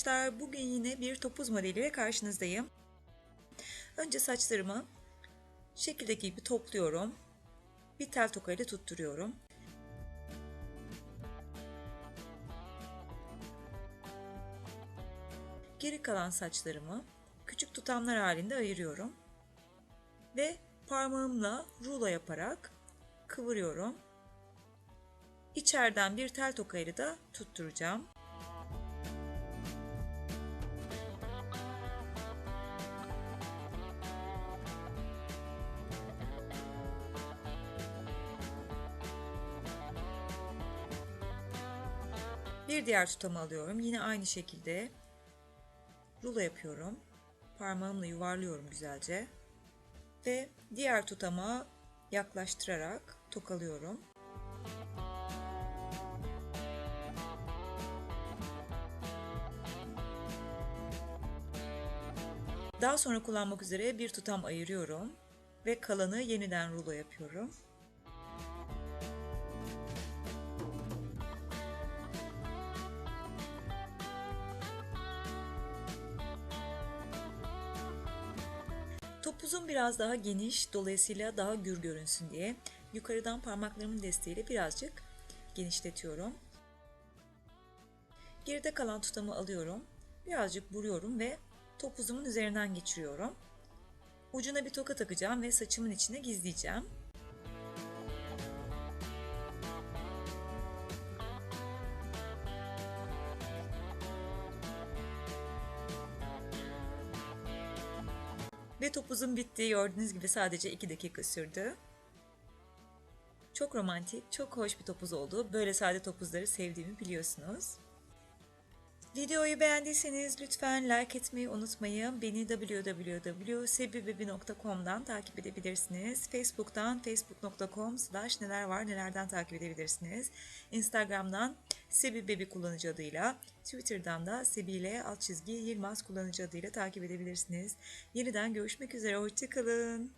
arkadaşlar. Bugün yine bir topuz modeliyle karşınızdayım. Önce saçlarımı şekildeki gibi topluyorum. Bir tel toka ile tutturuyorum. Geri kalan saçlarımı küçük tutamlar halinde ayırıyorum. Ve parmağımla rulo yaparak kıvırıyorum. İçeriden bir tel toka ile de tutturacağım. Bir diğer tutamı alıyorum. Yine aynı şekilde rulo yapıyorum. Parmağımla yuvarlıyorum güzelce. Ve diğer tutama yaklaştırarak tokalıyorum. Daha sonra kullanmak üzere bir tutam ayırıyorum ve kalanı yeniden rulo yapıyorum. Topuzum biraz daha geniş, dolayısıyla daha gür görünsün diye yukarıdan parmaklarımın desteğiyle birazcık genişletiyorum. Geride kalan tutamı alıyorum. Birazcık vuruyorum ve topuzumun üzerinden geçiriyorum. Ucuna bir toka takacağım ve saçımın içine gizleyeceğim. Ve topuzun bittiği gördüğünüz gibi sadece 2 dakika sürdü. Çok romantik, çok hoş bir topuz oldu. Böyle sade topuzları sevdiğimi biliyorsunuz. Videoyu beğendiyseniz lütfen like etmeyi unutmayın. Beni www.sebibebi.com'dan takip edebilirsiniz. Facebook'tan facebook.com slash neler var nelerden takip edebilirsiniz. Instagram'dan Sebibebi kullanıcı adıyla, Twitter'dan da Sebile alt çizgi Yılmaz kullanıcı adıyla takip edebilirsiniz. Yeniden görüşmek üzere, hoşçakalın.